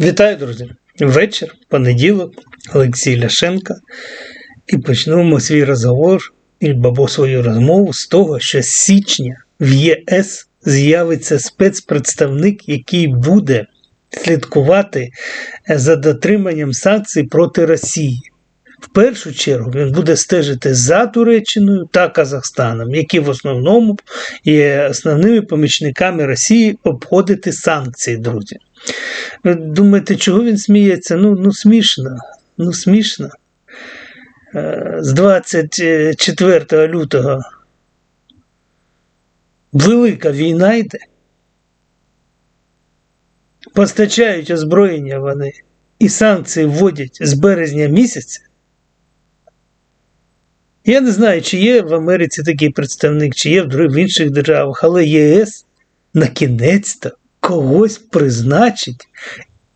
Вітаю, друзі! Вечір, понеділок, Олексій Ляшенко. І почнемо свій розговор або свою розмову з того, що з січня в ЄС з'явиться спецпредставник, який буде слідкувати за дотриманням санкцій проти Росії. В першу чергу він буде стежити за Туреччиною та Казахстаном, які в основному є основними помічниками Росії обходити санкції, друзі. Думаєте, чого він сміється? Ну, ну смішно. Ну, смішно. Е, З 24 лютого велика війна йде. Постачають озброєння вони і санкції вводять з березня місяця. Я не знаю, чи є в Америці такий представник, чи є в інших державах, але ЄС на кінець-то когось призначить,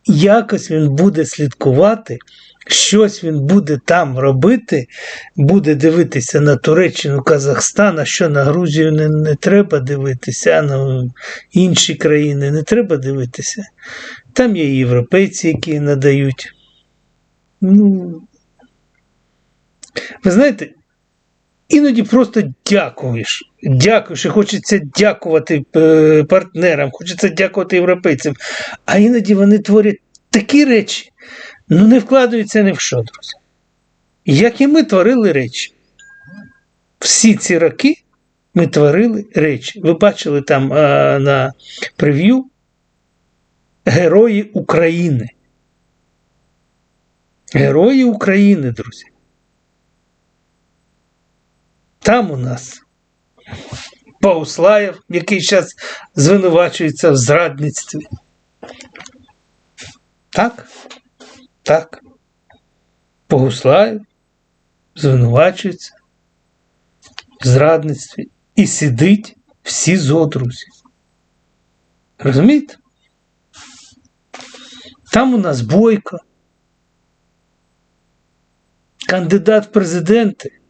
якось він буде слідкувати, щось він буде там робити, буде дивитися на Туреччину, Казахстан, а що на Грузію не, не треба дивитися, а на інші країни не треба дивитися. Там є європейці, які надають. Ну, ви знаєте, іноді просто дякуєш. Дякуєш, і хочеться дякувати е, партнерам, хочеться дякувати європейцям. А іноді вони творять такі речі, ну не вкладаються ні в що, друзі. Як і ми творили речі. Всі ці роки ми творили речі. Ви бачили там е, на прев'ю Герої України. Герої України, друзі. Там у нас Пауслаєв, який зараз звинувачується в зрадництві. Так? Так. Богуслаєв звинувачується в зрадництві і сидить в СІЗО, друзі. Розумієте? Там у нас Бойко, кандидат в президенти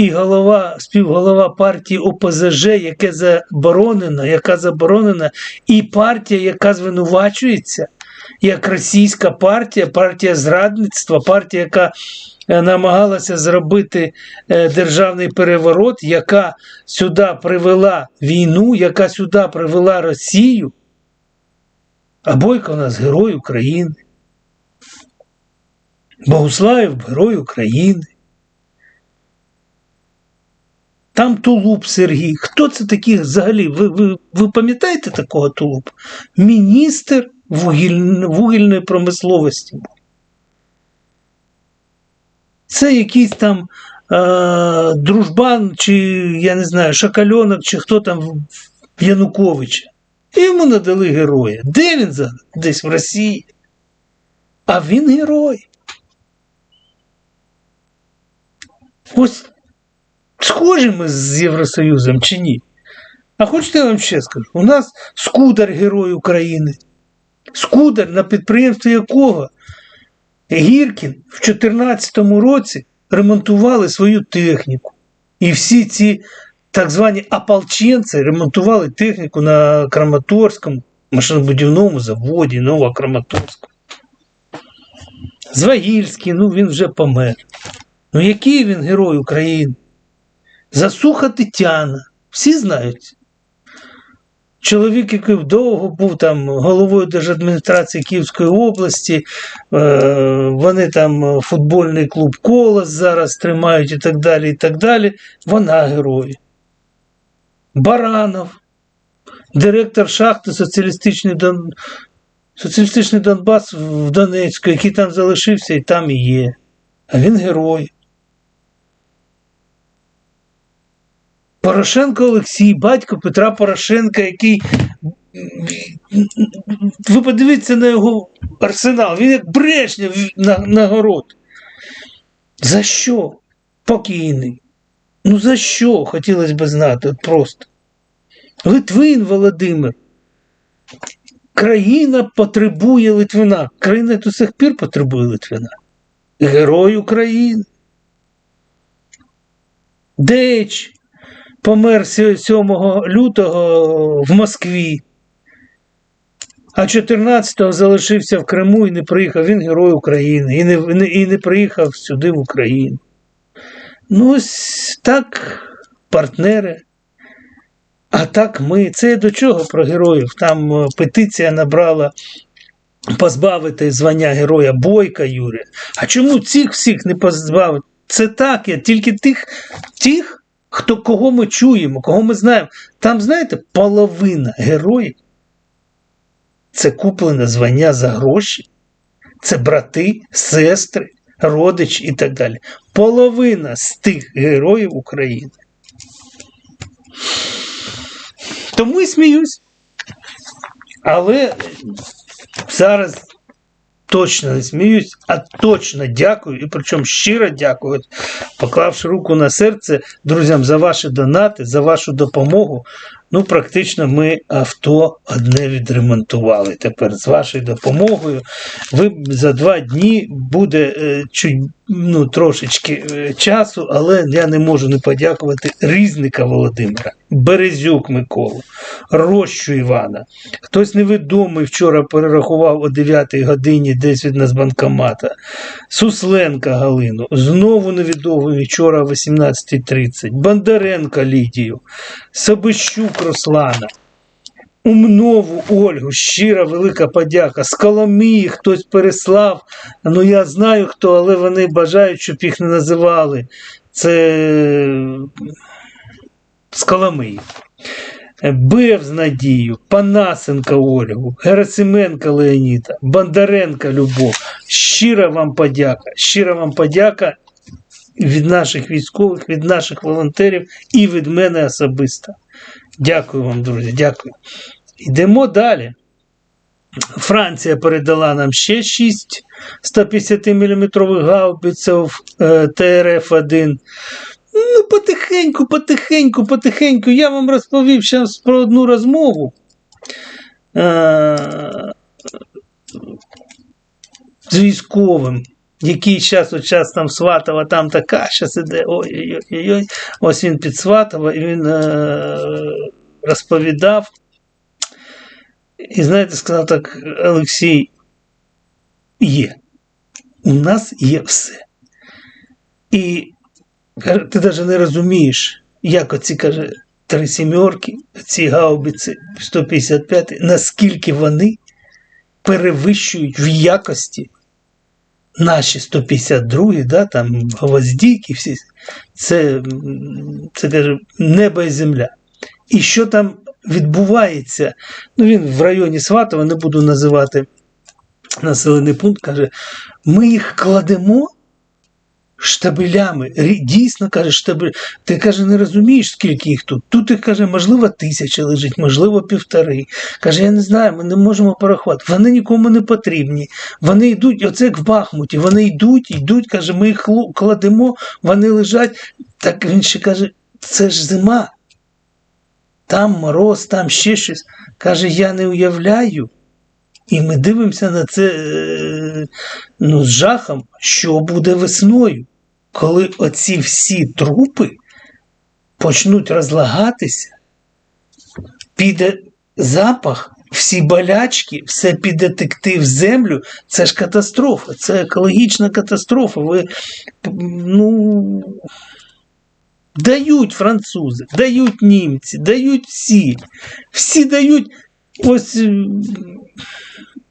і голова, співголова партії ОПЗЖ, яке заборонено, яка заборонена, і партія, яка звинувачується, як російська партія, партія зрадництва, партія, яка е, намагалася зробити е, державний переворот, яка сюди привела війну, яка сюди привела Росію. А Бойко у нас герой України. Богуслаєв герой України. Там Тулуб Сергій. Хто це такий взагалі? Ви, ви, ви пам'ятаєте такого Тулуб? Міністр вугіль... вугільної промисловості. Це якийсь там е, дружбан, чи я не знаю, Шакальонок, чи хто там в Януковича. І йому надали героя. Де він зараз? Десь в Росії. А він герой. Ось схожі ми з Євросоюзом чи ні? А хочете я вам ще скажу? У нас скудар герой України. Скудар, на підприємстві якого Гіркін в 2014 році ремонтували свою техніку. І всі ці так звані ополченці ремонтували техніку на Краматорському машинобудівному заводі Новокраматорському. Звагільський, ну він вже помер. Ну який він герой України? Засуха Тетяна. Всі знають. Чоловік, який довго був там головою держадміністрації Київської області, е, вони там футбольний клуб Колос зараз тримають і так далі. і так далі. Вона герой. Баранов, директор шахти Соціалістичний Дон... Соціалістичний Донбас в Донецьку, який там залишився і там і є. А він герой. Порошенко Олексій, батько Петра Порошенка, який. Ви подивіться на його арсенал. Він як Брежнєв на, на город. За що? Покійний. Ну за що? Хотілося б знати от просто. Литвин Володимир. Країна потребує Литвина. Країна до сих пір потребує Литвина. Герой України. Деч помер 7 лютого в Москві. А 14-го залишився в Криму і не приїхав. Він герой України і не, і не приїхав сюди в Україну. Ну, ось так, партнери. А так ми. Це до чого про героїв? Там е, петиція набрала позбавити звання героя Бойка Юрія. А чому цих всіх не позбавити? Це так, я тільки тих, тих, хто кого ми чуємо, кого ми знаємо. Там, знаєте, половина героїв це куплене звання за гроші, це брати, сестри, родичі і так далі. Половина з тих героїв України. Тому і сміюсь. Але зараз точно не сміюсь, а точно дякую, і причому щиро дякую, поклавши руку на серце друзям за ваші донати, за вашу допомогу. Ну, практично ми авто одне відремонтували. Тепер з вашою допомогою. Ви за два дні буде е, чуть ну, трошечки е, часу, але я не можу не подякувати Різника Володимира, Березюк Миколу, Рощу Івана. Хтось невідомий вчора перерахував о 9 годині десь від Нацбанкомата. Сусленка Галину, знову невідомий вчора о 18.30. Бондаренка Лідію, Собищук Руслана. Умнову Ольгу, щира велика подяка. З Коломиї хтось переслав. Ну я знаю хто, але вони бажають, щоб їх не називали. Це з Коломиї. Бев з Надію, Панасенка Ольгу, Герасименка Леоніда, Бондаренка Любов. Щира вам подяка. Щира вам подяка від наших військових, від наших волонтерів і від мене особисто. Дякую вам, друзі, дякую. Йдемо далі. Франція передала нам ще 6 150-мм гаубиців е, ТРФ-1. Ну, потихеньку, потихеньку, потихеньку. Я вам розповів зараз про одну розмову. Е, з військовим, який час от час там Сватова, там така, зараз іде. Ой-ой-ой. Ось він під Сватова, і він е, розповідав. І знаєте, сказав так, Олексій, є. У нас є все. І ти навіть не розумієш, як оці каже, три сімерки, ці гаубиці 155, наскільки вони перевищують в якості наші 152, да, там гвоздіки, всі, це, це каже, небо і земля. І що там відбувається? Ну, він в районі Сватова, не буду називати населений пункт, каже, ми їх кладемо штабелями. Дійсно каже, штабель. Ти каже, не розумієш, скільки їх тут. Тут їх каже, можливо, тисяча лежить, можливо, півтори. Каже, я не знаю, ми не можемо порахувати. Вони нікому не потрібні. Вони йдуть, оце як в Бахмуті, вони йдуть, йдуть, каже, ми їх кладемо, вони лежать. Так він ще каже, це ж зима. Там мороз, там ще щось. Каже, я не уявляю. І ми дивимося на це ну, з жахом, що буде весною, коли оці всі трупи почнуть розлагатися, піде запах, всі болячки, все піде текти в землю. Це ж катастрофа, це екологічна катастрофа. Ви, ну, Дають французи, дають німці, дають всі. Всі дають ось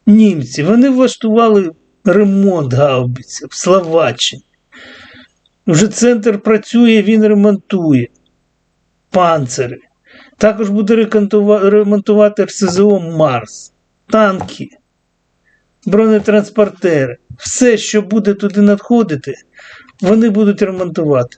німці. Вони влаштували ремонт гаубиці в Словаччині. Вже центр працює, він ремонтує панцири. Також буде ремонтувати РСЗО Марс, танки, бронетранспортери. Все, що буде туди надходити, вони будуть ремонтувати.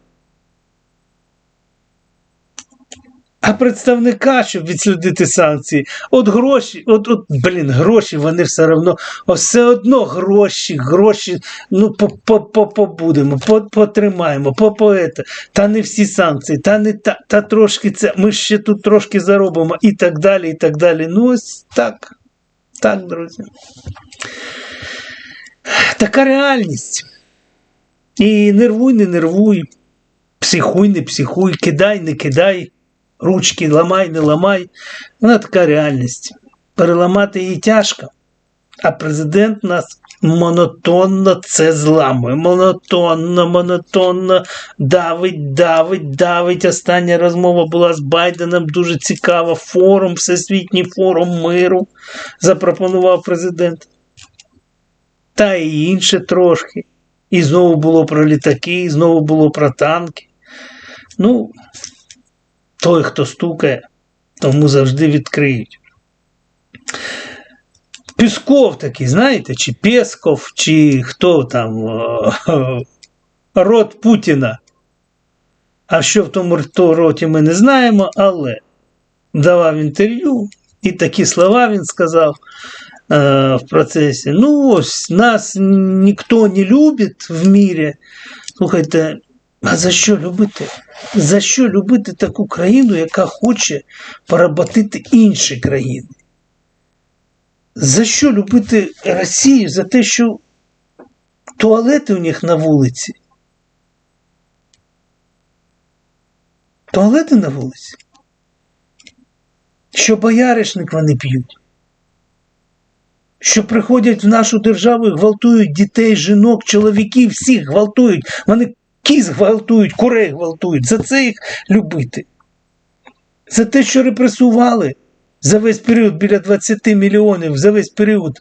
А представника, щоб відслідити санкції, от гроші, от, от блін, гроші, вони все одно, все одно гроші, гроші, ну побудемо, потримаємо, по поета, та не всі санкції, та не та, та трошки це, ми ще тут трошки заробимо і так далі, і так далі. Ну, ось так. Так, друзі. Така реальність. І нервуй, не нервуй, психуй, не психуй, кидай, не кидай ручки ламай, не ламай. Вона така реальність. переламати її тяжко. А президент нас монотонно це зламує. Монотонно, монотонно давить, давить, давить. Остання розмова була з Байденом. Дуже цікава. Форум, Всесвітній форум миру запропонував президент. Та і інше трошки. І знову було про літаки, і знову було про танки. Ну, той, хто стукає, тому завжди відкриють. Пісков такий, знаєте, чи Песков, чи хто там рот Путіна. А що в тому роті ми не знаємо, але давав інтерв'ю, і такі слова він сказав е, в процесі. Ну, ось нас ніхто не любить в мірі. Слухайте, а за що любити? За що любити таку країну, яка хоче поработити інші країни? За що любити Росію? За те, що туалети у них на вулиці? Туалети на вулиці? Що бояришник вони п'ють? Що приходять в нашу державу і гвалтують дітей, жінок, чоловіків, всіх гвалтують. Вони кіз гвалтують, курей гвалтують. За це їх любити. За те, що репресували за весь період біля 20 мільйонів, за весь період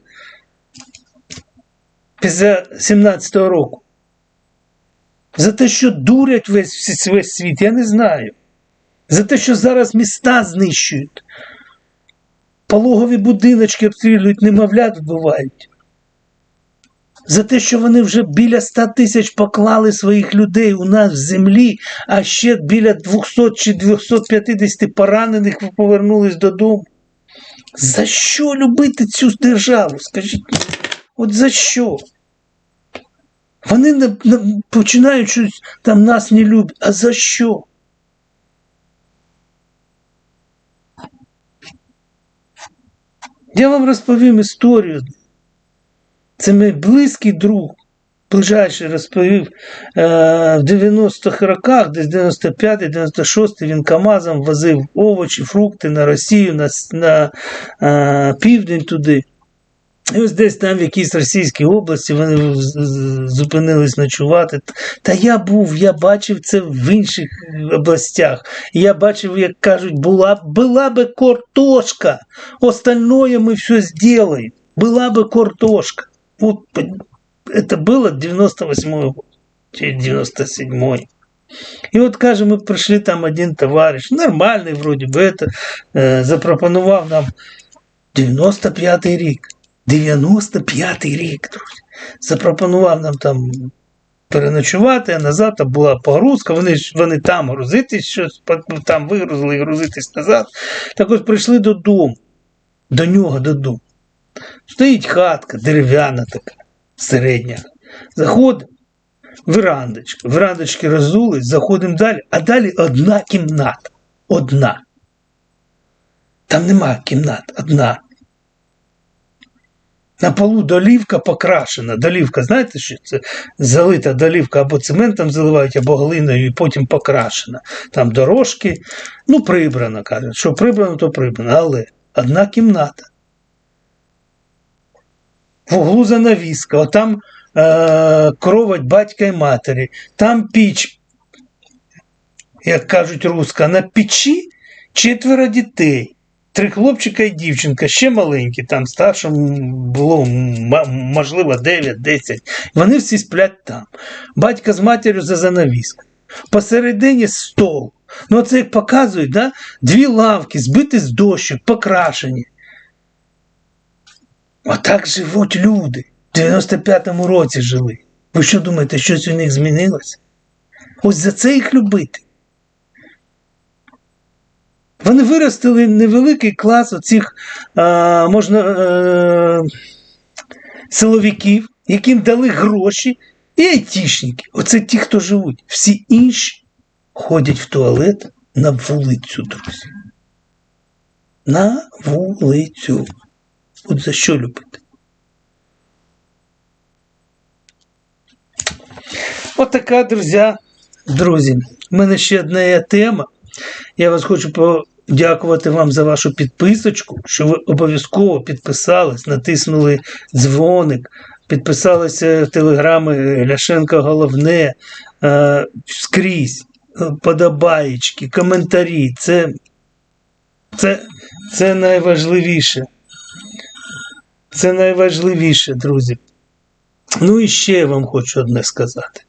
після 17-го року. За те, що дурять весь, весь світ, я не знаю. За те, що зараз міста знищують, пологові будиночки обстрілюють, немовлят вбивають. За те, що вони вже біля 100 тисяч поклали своїх людей у нас в землі, а ще біля 200 чи 250 поранених повернулись додому. За що любити цю державу? Скажіть, от за що? Вони починають щось там нас не люблять. А за що? Я вам розповім історію. Це мій близький друг, ближайший розповів е, в 90-х роках, десь 95-96 він Камазом возив овочі, фрукти на Росію, на, на е, південь туди. І ось десь там в якійсь російській області вони зупинились ночувати. Та я був, я бачив це в інших областях. Я бачив, як кажуть, була була би картошка, остальное ми все зробимо. Була би картошка Вот это было 98 год, чи 97 І от каже, ми прийшли там один товариш, нормальний, вроді би, это, е, запропонував нам 95-й рік. 95-й рік, друзі. Запропонував нам там переночувати, а назад там була погрузка, вони вони там грузитись, щось там вигрузили і грузитись назад. Так ось прийшли додому, до нього додому. Стоїть хатка, дерев'яна така, середня. Заходимо, верандочка. Верандочки розулись, заходимо далі, а далі одна кімната. Одна. Там нема кімнат, одна. На полу долівка покрашена. Долівка, знаєте, що це залита долівка або цементом заливають, або глиною, і потім покрашена. Там дорожки, ну, прибрано, кажуть. Що прибрано, то прибрано. Але одна кімната. В углу занавіска, отам е, кровать батька і матері, там піч, як кажуть руска, на печі четверо дітей. Три хлопчика і дівчинка, ще маленькі, там старшому було, можливо, 9-10. Вони всі сплять там. Батько з матір'ю за занавіскою. Посередині стол. Ну, це як показують, да? дві лавки, збиті з дощок, покрашені. Отак живуть люди. В 95-му році жили. Ви що думаєте, щось у них змінилося? Ось за це їх любити. Вони виростили невеликий клас оцих а, можна, а, е, силовиків, яким дали гроші, і айтішники. Оце ті, хто живуть. Всі інші ходять в туалет на вулицю, друзі. На вулицю. От за що любити? От друзі, друзі. У мене ще одна є тема. Я вас хочу дякувати вам за вашу підписочку, що ви обов'язково підписались, натиснули дзвоник, підписалися в телеграми Ляшенка Головне е, скрізь, е, подобаєчки, коментарі. Це, це, це найважливіше. Це найважливіше, друзі. Ну і ще я вам хочу одне сказати.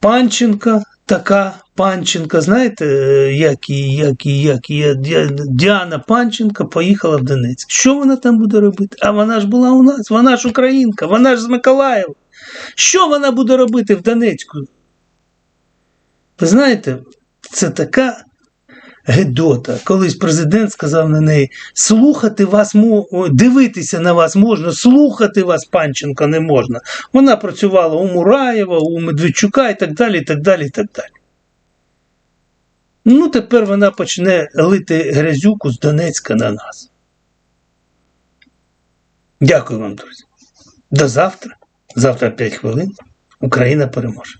Панченка, така Панченка, знаєте, як і, як і, як і Діана Панченка поїхала в Донецьк. Що вона там буде робити? А вона ж була у нас, вона ж українка, вона ж з Миколаєва. Що вона буде робити в Донецьку? Ви знаєте, це така Гедота. Колись президент сказав на неї: слухати вас дивитися на вас можна, слухати вас Панченко не можна. Вона працювала у Мураєва, у Медведчука і так далі. і так далі, і так далі. Ну, тепер вона почне лити грязюку з Донецька на нас. Дякую вам, друзі. До завтра. Завтра 5 хвилин. Україна переможе.